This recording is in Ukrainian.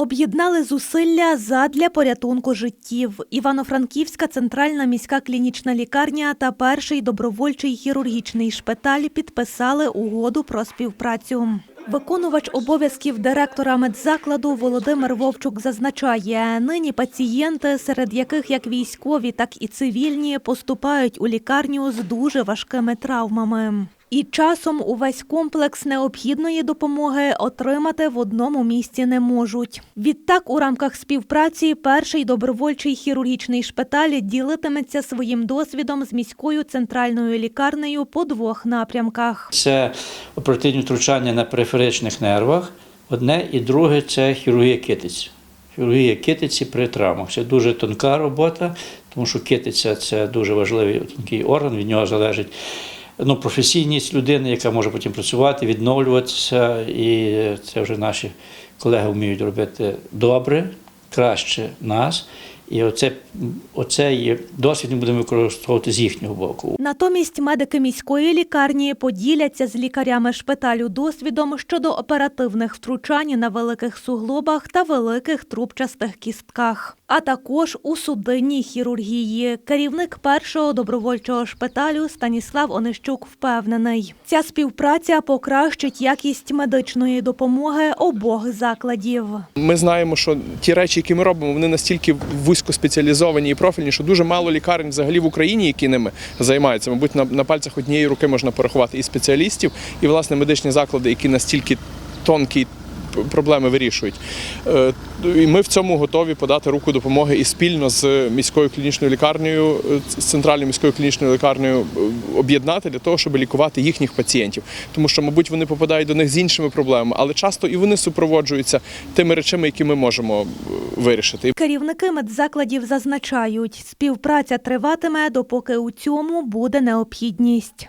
Об'єднали зусилля задля порятунку життів. Івано-Франківська центральна міська клінічна лікарня та перший добровольчий хірургічний шпиталь підписали угоду про співпрацю. Виконувач обов'язків директора медзакладу Володимир Вовчук зазначає, нині пацієнти, серед яких як військові, так і цивільні, поступають у лікарню з дуже важкими травмами. І часом увесь комплекс необхідної допомоги отримати в одному місці не можуть. Відтак, у рамках співпраці, перший добровольчий хірургічний шпиталь ділитиметься своїм досвідом з міською центральною лікарнею по двох напрямках. Це оперативні втручання на периферичних нервах. Одне і друге це хірургія китиці. Хірургія китиці при травмах. Це дуже тонка робота, тому що китиця це дуже важливий тонкий орган, від нього залежить ну, професійність людини, яка може потім працювати, відновлюватися. І це вже наші колеги вміють робити добре, краще нас. І оце, оцей досвід ми будемо використовувати з їхнього боку. Натомість медики міської лікарні поділяться з лікарями шпиталю досвідом щодо оперативних втручань на великих суглобах та великих трубчастих кістках, а також у судинній хірургії. Керівник першого добровольчого шпиталю Станіслав Онищук впевнений, ця співпраця покращить якість медичної допомоги обох закладів. Ми знаємо, що ті речі, які ми робимо, вони настільки вузькоспеціалізовані і профільні, що дуже мало лікарень взагалі в Україні, які ними займаються. Мабуть, на, на пальцях однієї руки можна порахувати і спеціалістів, і власне медичні заклади, які настільки тонкі. Проблеми вирішують. Е, І ми в цьому готові подати руку допомоги і спільно з міською клінічною лікарнею, з центральною міською клінічною лікарнею е, об'єднати для того, щоб лікувати їхніх пацієнтів. Тому що, мабуть, вони попадають до них з іншими проблемами, але часто і вони супроводжуються тими речами, які ми можемо е, вирішити. Керівники медзакладів зазначають, співпраця триватиме, допоки у цьому буде необхідність.